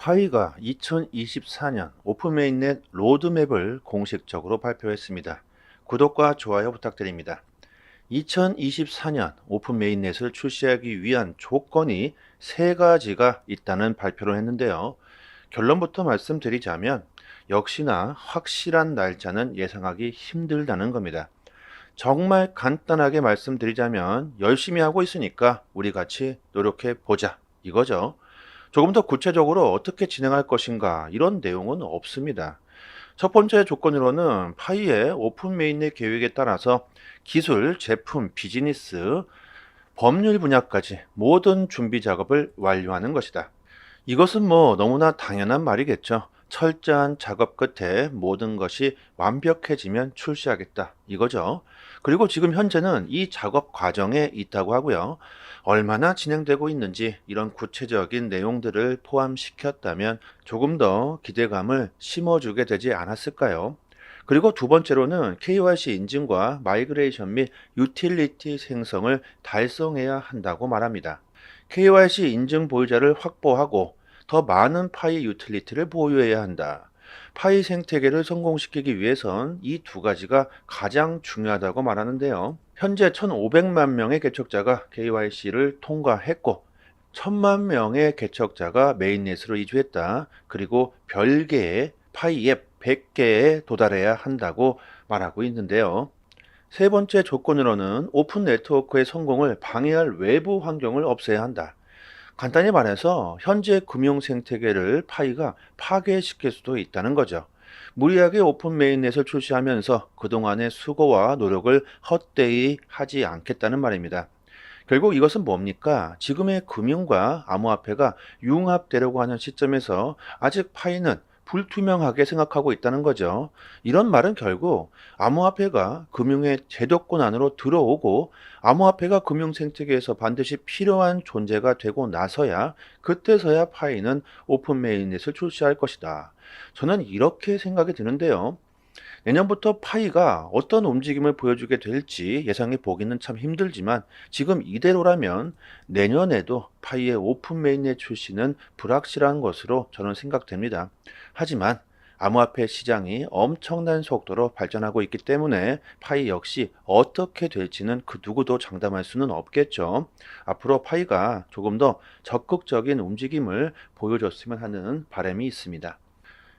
파이가 2024년 오픈메인넷 로드맵을 공식적으로 발표했습니다. 구독과 좋아요 부탁드립니다. 2024년 오픈메인넷을 출시하기 위한 조건이 세 가지가 있다는 발표를 했는데요. 결론부터 말씀드리자면 역시나 확실한 날짜는 예상하기 힘들다는 겁니다. 정말 간단하게 말씀드리자면 열심히 하고 있으니까 우리 같이 노력해 보자 이거죠. 조금 더 구체적으로 어떻게 진행할 것인가 이런 내용은 없습니다. 첫 번째 조건으로는 파이의 오픈 메인넷 계획에 따라서 기술, 제품, 비즈니스, 법률 분야까지 모든 준비 작업을 완료하는 것이다. 이것은 뭐 너무나 당연한 말이겠죠. 철저한 작업 끝에 모든 것이 완벽해지면 출시하겠다. 이거죠. 그리고 지금 현재는 이 작업 과정에 있다고 하고요. 얼마나 진행되고 있는지 이런 구체적인 내용들을 포함시켰다면 조금 더 기대감을 심어주게 되지 않았을까요? 그리고 두 번째로는 KYC 인증과 마이그레이션 및 유틸리티 생성을 달성해야 한다고 말합니다. KYC 인증 보유자를 확보하고 더 많은 파이 유틸리티를 보유해야 한다. 파이 생태계를 성공시키기 위해선 이 두 가지가 가장 중요하다고 말하는데요. 현재 1,500만 명의 개척자가 KYC를 통과했고 1,000만 명의 개척자가 메인넷으로 이주했다. 그리고 별개의 파이 앱 100개에 도달해야 한다고 말하고 있는데요. 세 번째 조건으로는 오픈 네트워크의 성공을 방해할 외부 환경을 없애야 한다. 간단히 말해서 현재 금융 생태계를 파이가 파괴시킬 수도 있다는 거죠. 무리하게 오픈 메인넷을 출시하면서 그동안의 수고와 노력을 헛되이 하지 않겠다는 말입니다. 결국 이것은 뭡니까? 지금의 금융과 암호화폐가 융합되려고 하는 시점에서 아직 파이는 불투명하게 생각하고 있다는 거죠. 이런 말은 결국 암호화폐가 금융의 제도권 안으로 들어오고 암호화폐가 금융 생태계에서 반드시 필요한 존재가 되고 나서야 그때서야 파이는 오픈 메인넷을 출시할 것이다. 저는 이렇게 생각이 드는데요. 내년부터 파이가 어떤 움직임을 보여주게 될지 예상해 보기는 참 힘들지만 지금 이대로라면 내년에도 파이의 오픈 메인넷 출시는 불확실한 것으로 저는 생각됩니다. 하지만 암호화폐 시장이 엄청난 속도로 발전하고 있기 때문에 파이 역시 어떻게 될지는 그 누구도 장담할 수는 없겠죠. 앞으로 파이가 조금 더 적극적인 움직임을 보여줬으면 하는 바람이 있습니다.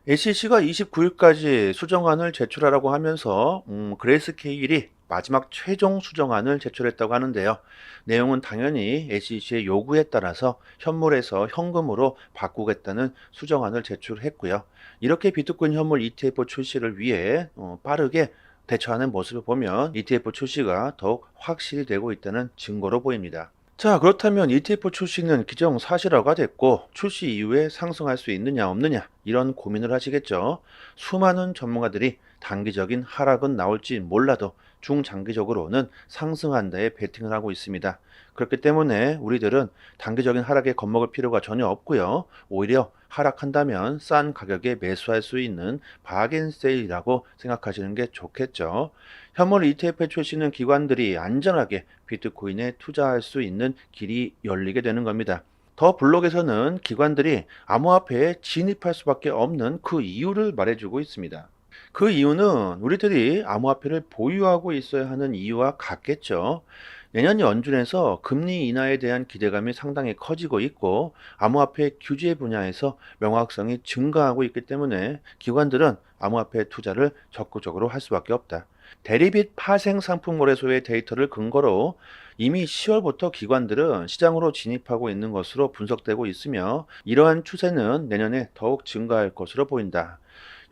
ACC가 29일까지 수정안을 제출하라고 하면서 음, 그레이스케일이 마지막 최종 수정안을 제출했다고 하는데요. 내용은 당연히 ACC의 요구에 따라서 현물에서 현금으로 바꾸겠다는 수정안을 제출했고요. 이렇게 비트코인 현물 ETF 출시를 위해 어, 빠르게 대처하는 모습을 보면 ETF 출시가 더욱 확실히 되고 있다는 증거로 보입니다. 자, 그렇다면 ETF 출시는 기정 사실화가 됐고 출시 이후에 상승할 수 있느냐 없느냐 이런 고민을 하시겠죠. 수많은 전문가들이 단기적인 하락은 나올지 몰라도 중장기적으로는 상승한다에 베팅을 하고 있습니다. 그렇기 때문에 우리들은 단기적인 하락에 겁먹을 필요가 전혀 없고요. 오히려 하락한다면 싼 가격에 매수할 수 있는 바겐 세일이라고 생각하시는 게 좋겠죠. 현물 ETF 출시는 기관들이 안전하게 비트코인에 투자할 수 있는 길이 열리게 되는 겁니다. 더 블록에서는 기관들이 암호화폐에 진입할 수밖에 없는 그 이유를 말해주고 있습니다. 그 이유는 우리들이 암호화폐를 보유하고 있어야 하는 이유와 같겠죠. 내년 연준에서 금리 인하에 대한 기대감이 상당히 커지고 있고 암호화폐 규제 분야에서 명확성이 증가하고 있기 때문에 기관들은 암호화폐 투자를 적극적으로 할 수밖에 없다. 대리빚 파생 상품 거래소의 데이터를 근거로 이미 10월부터 기관들은 시장으로 진입하고 있는 것으로 분석되고 있으며 이러한 추세는 내년에 더욱 증가할 것으로 보인다.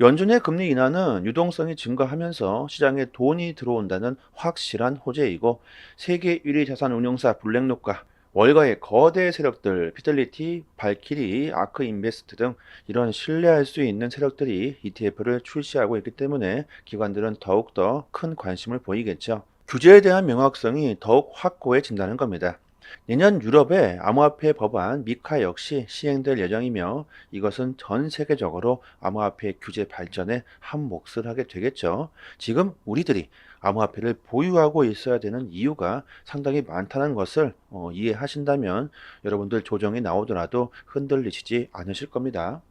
연준의 금리 인하는 유동성이 증가하면서 시장에 돈이 들어온다는 확실한 호재이고 세계 1위 자산 운용사 블랙록과 월가의 거대 세력들 피델리티, 발키리, 아크 인베스트 등 이런 신뢰할 수 있는 세력들이 ETF를 출시하고 있기 때문에 기관들은 더욱더 큰 관심을 보이겠죠. 규제에 대한 명확성이 더욱 확고해진다는 겁니다. 내년 유럽의 암호화폐 법안 미카 역시 시행될 예정이며 이것은 전 세계적으로 암호화폐 규제 발전에 한 몫을 하게 되겠죠. 지금 우리들이 암호화폐를 보유하고 있어야 되는 이유가 상당히 많다는 것을 어, 이해하신다면 여러분들 조정이 나오더라도 흔들리시지 않으실 겁니다.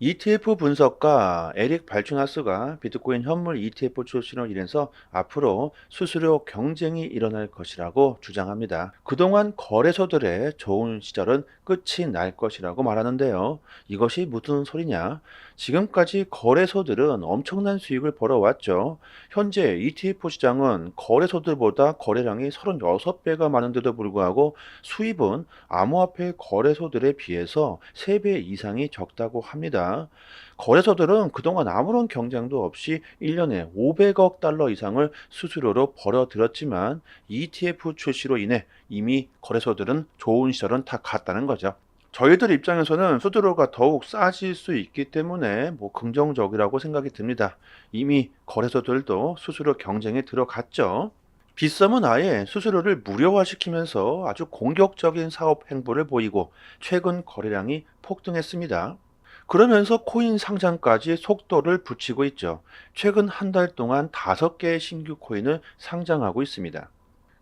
ETF 분석가 에릭 발추나스가 비트코인 현물 ETF 출시로 인해서 앞으로 수수료 경쟁이 일어날 것이라고 주장합니다. 그동안 거래소들의 좋은 시절은 끝이 날 것이라고 말하는데요. 이것이 무슨 소리냐? 지금까지 거래소들은 엄청난 수익을 벌어왔죠. 현재 ETF 시장은 거래소들보다 거래량이 36배가 많은데도 불구하고 수입은 암호화폐 거래소들에 비해서 3배 이상이 적다고 합니다. 거래소들은 그동안 아무런 경쟁도 없이 1년에 500억 달러 이상을 수수료로 벌어들였지만 ETF 출시로 인해 이미 거래소들은 좋은 시절은 다 갔다는 거죠. 저희들 입장에서는 수수료가 더욱 싸질 수 있기 때문에 뭐 긍정적이라고 생각이 듭니다. 이미 거래소들도 수수료 경쟁에 들어갔죠. 빗썸은 아예 수수료를 무료화시키면서 아주 공격적인 사업 행보를 보이고 최근 거래량이 폭등했습니다. 그러면서 코인 상장까지 속도를 붙이고 있죠. 최근 한 달 동안 다섯 개의 신규 코인을 상장하고 있습니다.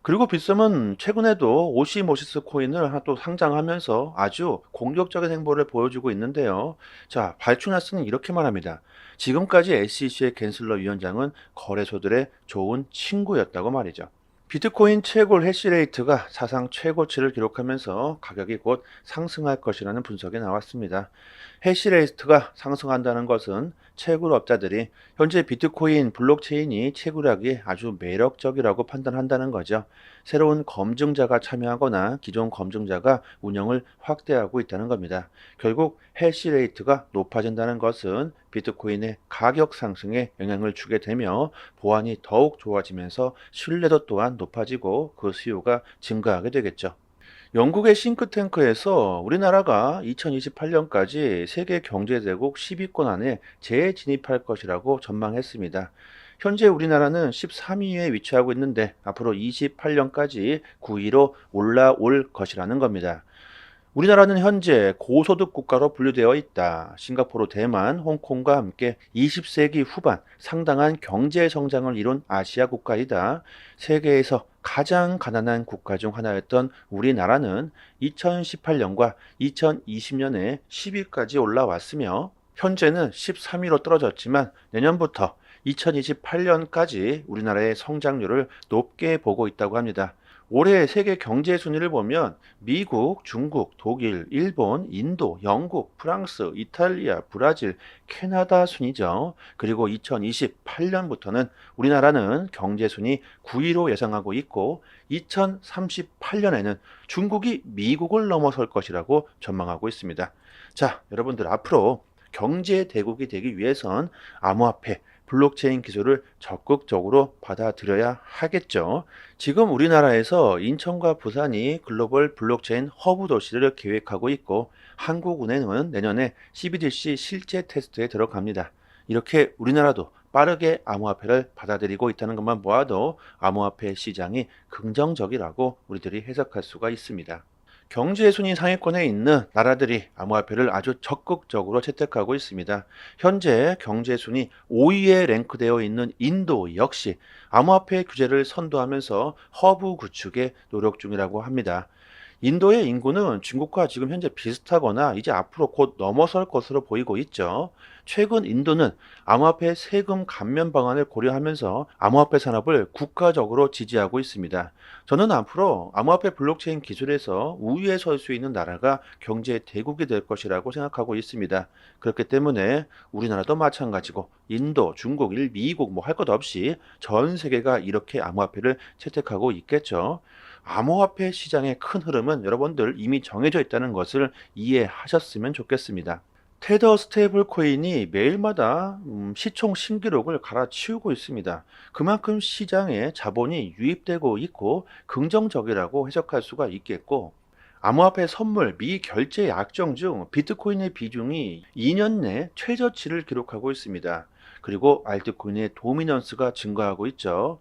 그리고 빗썸은 최근에도 오시모시스 코인을 하나 또 상장하면서 아주 공격적인 행보를 보여주고 있는데요. 자, 발추나스는 이렇게 말합니다. 지금까지 SEC의 겐슬러 위원장은 거래소들의 좋은 친구였다고 말이죠. 비트코인 채굴 해시레이트가 사상 최고치를 기록하면서 가격이 곧 상승할 것이라는 분석이 나왔습니다. 해시레이트가 상승한다는 것은 채굴업자들이 현재 비트코인 블록체인이 채굴하기 아주 매력적이라고 판단한다는 거죠. 새로운 검증자가 참여하거나 기존 검증자가 운영을 확대하고 있다는 겁니다. 결국 해시레이트가 높아진다는 것은 비트코인의 가격 상승에 영향을 주게 되며 보안이 더욱 좋아지면서 신뢰도 또한 높아지고 그 수요가 증가하게 되겠죠. 영국의 싱크탱크에서 우리나라가 2028년까지 세계 경제대국 10위권 안에 재진입할 것이라고 전망했습니다. 현재 우리나라는 13위에 위치하고 있는데 앞으로 28년까지 9위로 올라올 것이라는 겁니다. 우리나라는 현재 고소득 국가로 분류되어 있다. 싱가포르, 대만, 홍콩과 함께 20세기 후반 상당한 경제 성장을 이룬 아시아 국가이다. 세계에서 가장 가난한 국가 중 하나였던 우리나라는 2018년과 2020년에 10위까지 올라왔으며 현재는 13위로 떨어졌지만 내년부터 2028년까지 우리나라의 성장률을 높게 보고 있다고 합니다. 올해 세계 경제 순위를 보면 미국, 중국, 독일, 일본, 인도, 영국, 프랑스, 이탈리아, 브라질, 캐나다 순이죠. 그리고 2028년부터는 우리나라는 경제 순위 9위로 예상하고 있고 2038년에는 중국이 미국을 넘어설 것이라고 전망하고 있습니다. 자, 여러분들 앞으로 경제 대국이 되기 위해선 암호화폐, 블록체인 기술을 적극적으로 받아들여야 하겠죠. 지금 우리나라에서 인천과 부산이 글로벌 블록체인 허브 도시를 계획하고 있고 한국은행은 내년에 CBDC 실제 테스트에 들어갑니다. 이렇게 우리나라도 빠르게 암호화폐를 받아들이고 있다는 것만 보아도 암호화폐 시장이 긍정적이라고 우리들이 해석할 수가 있습니다. 경제 순위 상위권에 있는 나라들이 암호화폐를 아주 적극적으로 채택하고 있습니다. 현재 경제 순위 5위에 랭크되어 있는 인도 역시 암호화폐 규제를 선도하면서 허브 구축에 노력 중이라고 합니다. 인도의 인구는 중국과 지금 현재 비슷하거나 이제 앞으로 곧 넘어설 것으로 보이고 있죠. 최근 인도는 암호화폐 세금 감면 방안을 고려하면서 암호화폐 산업을 국가적으로 지지하고 있습니다. 저는 앞으로 암호화폐 블록체인 기술에서 우위에 설 수 있는 나라가 경제 대국이 될 것이라고 생각하고 있습니다. 그렇기 때문에 우리나라도 마찬가지고 인도, 중국, 일, 미국 뭐 할 것 없이 전 세계가 이렇게 암호화폐를 채택하고 있겠죠. 암호화폐 시장의 큰 흐름은 여러분들 이미 정해져 있다는 것을 이해하셨으면 좋겠습니다. 테더 스테이블 코인이 매일마다 음, 시총 신기록을 갈아치우고 있습니다. 그만큼 시장에 자본이 유입되고 있고 긍정적이라고 해석할 수가 있겠고 암호화폐 선물 미결제 약정 중 비트코인의 비중이 2년 내 최저치를 기록하고 있습니다. 그리고 알트코인의 도미넌스가 증가하고 있죠.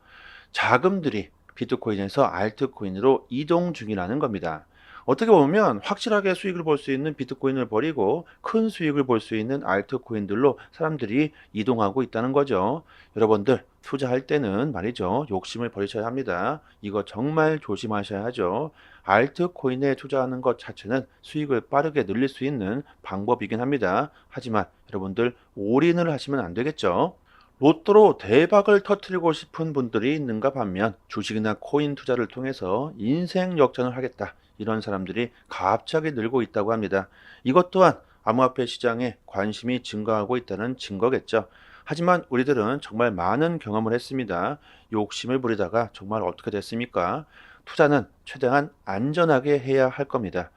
자금들이 비트코인에서 알트코인으로 이동 중이라는 겁니다. 어떻게 보면 확실하게 수익을 볼 수 있는 비트코인을 버리고 큰 수익을 볼 수 있는 알트코인들로 사람들이 이동하고 있다는 거죠. 여러분들 투자할 때는 말이죠. 욕심을 버리셔야 합니다. 이거 정말 조심하셔야 하죠. 알트코인에 투자하는 것 자체는 수익을 빠르게 늘릴 수 있는 방법이긴 합니다. 하지만 여러분들 올인을 하시면 안 되겠죠. 로또로 대박을 터뜨리고 싶은 분들이 있는가 반면 주식이나 코인 투자를 통해서 인생 역전을 하겠다. 이런 사람들이 갑자기 늘고 있다고 합니다. 이것 또한 암호화폐 시장에 관심이 증가하고 있다는 증거겠죠. 하지만 우리들은 정말 많은 경험을 했습니다. 욕심을 부리다가 정말 어떻게 됐습니까? 투자는 최대한 안전하게 해야 할 겁니다.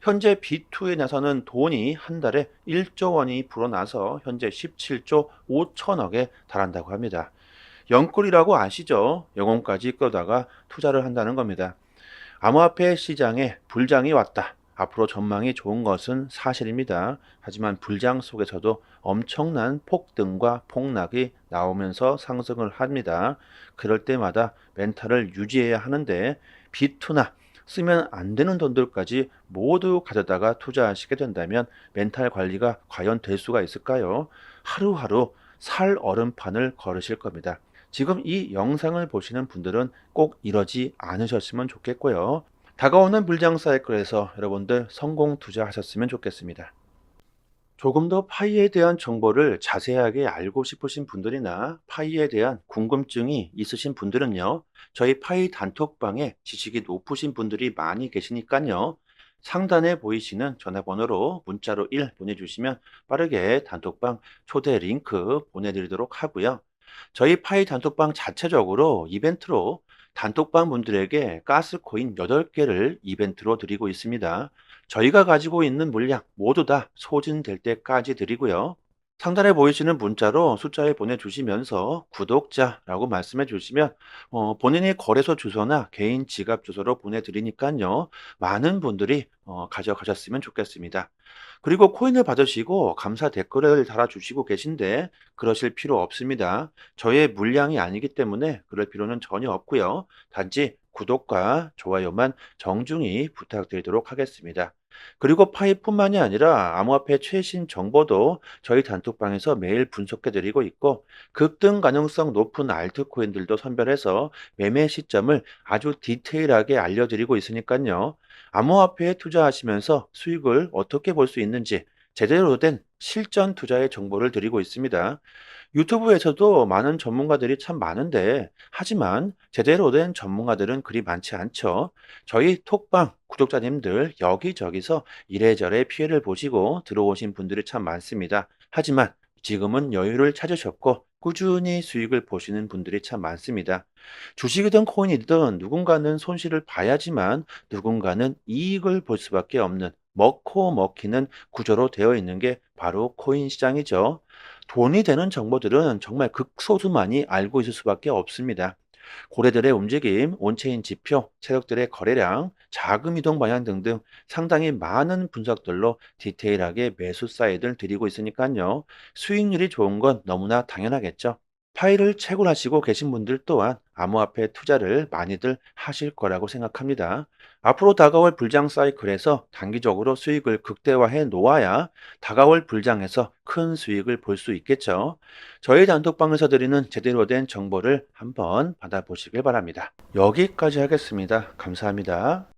현재 B2에 나서는 돈이 한 달에 1조 원이 불어나서 현재 17조 5천억에 달한다고 합니다. 영끌이라고 아시죠? 영혼까지 끌다가 투자를 한다는 겁니다. 암호화폐 시장에 불장이 왔다. 앞으로 전망이 좋은 것은 사실입니다. 하지만 불장 속에서도 엄청난 폭등과 폭락이 나오면서 상승을 합니다. 그럴 때마다 멘탈을 유지해야 하는데 비투나 쓰면 안 되는 돈들까지 모두 가져다가 투자하시게 된다면 멘탈 관리가 과연 될 수가 있을까요? 하루하루 살 얼음판을 걸으실 겁니다. 지금 이 영상을 보시는 분들은 꼭 이러지 않으셨으면 좋겠고요. 다가오는 불장 사이클에서 여러분들 성공 투자하셨으면 좋겠습니다. 조금 더 파이에 대한 정보를 자세하게 알고 싶으신 분들이나 파이에 대한 궁금증이 있으신 분들은요, 저희 파이 단톡방에 지식이 높으신 분들이 많이 계시니까요, 상단에 보이시는 전화번호로 문자로 1 보내주시면 빠르게 단톡방 초대 링크 보내드리도록 하고요. 저희 파이 단톡방 자체적으로 이벤트로 단톡방 분들에게 가스 코인 8개를 이벤트로 드리고 있습니다. 저희가 가지고 있는 물량 모두 다 소진될 때까지 드리고요. 상단에 보이시는 문자로 숫자에 보내주시면서 구독자라고 말씀해 주시면 어, 본인의 거래소 주소나 개인 지갑 주소로 보내드리니까요. 많은 분들이 어, 가져가셨으면 좋겠습니다. 그리고 코인을 받으시고 감사 댓글을 달아주시고 계신데 그러실 필요 없습니다. 저의 물량이 아니기 때문에 그럴 필요는 전혀 없고요. 단지 구독과 좋아요만 정중히 부탁드리도록 하겠습니다. 그리고 파이뿐만이 아니라 암호화폐 최신 정보도 저희 단톡방에서 매일 분석해 드리고 있고 급등 가능성 높은 알트코인들도 선별해서 매매 시점을 아주 디테일하게 알려드리고 있으니까요. 암호화폐에 투자하시면서 수익을 어떻게 볼 수 있는지 제대로 된 실전 투자의 정보를 드리고 있습니다. 유튜브에서도 많은 전문가들이 참 많은데, 하지만 제대로 된 전문가들은 그리 많지 않죠. 저희 톡방 구독자님들 여기저기서 이래저래 피해를 보시고 들어오신 분들이 참 많습니다. 하지만 지금은 여유를 찾으셨고, 꾸준히 수익을 보시는 분들이 참 많습니다. 주식이든 코인이든 누군가는 손실을 봐야지만 누군가는 이익을 볼 수밖에 없는 먹고 먹히는 구조로 되어 있는 게 바로 코인 시장이죠. 돈이 되는 정보들은 정말 극소수만이 알고 있을 수밖에 없습니다. 고래들의 움직임, 온체인 지표, 세력들의 거래량, 자금 이동 방향 등등 상당히 많은 분석들로 디테일하게 매수 사이드를 드리고 있으니까요. 수익률이 좋은 건 너무나 당연하겠죠. 파일을 채굴하시고 계신 분들 또한 암호화폐 투자를 많이들 하실 거라고 생각합니다. 앞으로 다가올 불장 사이클에서 단기적으로 수익을 극대화해 놓아야 다가올 불장에서 큰 수익을 볼 수 있겠죠. 저희 단톡방에서 드리는 제대로 된 정보를 한번 받아보시길 바랍니다. 여기까지 하겠습니다. 감사합니다.